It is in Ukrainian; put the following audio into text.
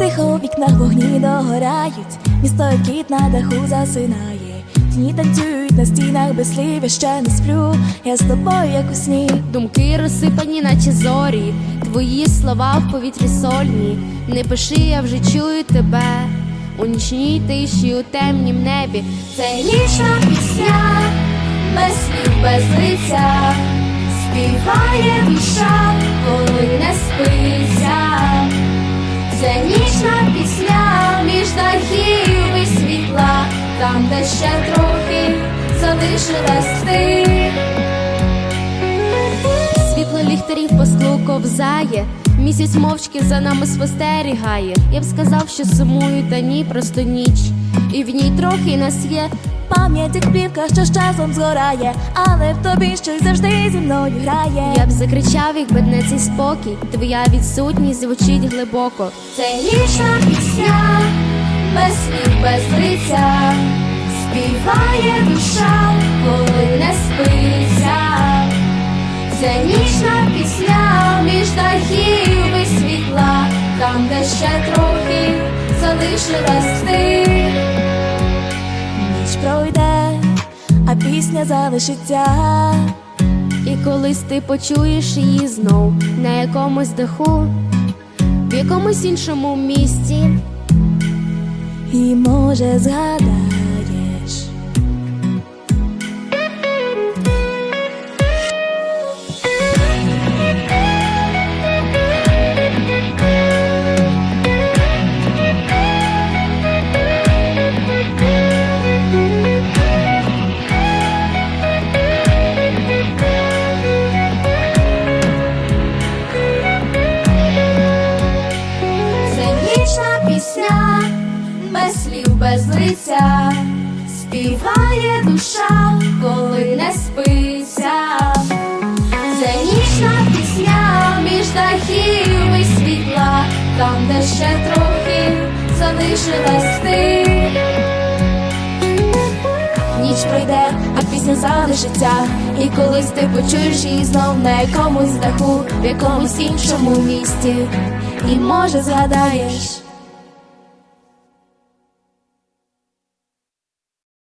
вогні догорають, місто як кіт на даху засинає. Дні танцюють на стінах без слів, я ще не сплю. Я з тобою, як у сні. Думки розсипані, наче зорі, твої слова в повітрі сольні. Не пиши, я вже чую тебе у нічній тиші, у темнім небі. Це нічна пісня, без слів, без лиця, співає душа, коли не спиться. Це нічна пісня між дахів і світла, там, де ще трохи залишилась ти. Світло ліхтарів по склу ковзає, місяць мовчки за нами спостерігає. Я б сказав, що сумую, та ні, просто ніч. І в ній трохи нас є. Пам'ять як плівка, що з часом згорає, але в тобі щось завжди зі мною грає. Я б закричав, якби не цей спокій. Твоя відсутність звучить глибоко. Це нічна пісня, без слів, без лиця, співає душа, коли не спиться. Це нічна пісня між дахів і світла, там, де ще трохи залишилась ти. Пройде, а пісня залишиться. І колись ти почуєш її знов на якомусь даху, в якомусь іншому місці. І може згадаєш. Вічна пісня, без слів, без лиця, співає душа, коли не спиться. Це нічна пісня між дахів і світла, там, де ще трохи залишилась ти. Ніч пройде, а пісня залишиться. І колись ти почуєш її знов на якомусь даху, в якомусь іншому місті. І може згадаєш.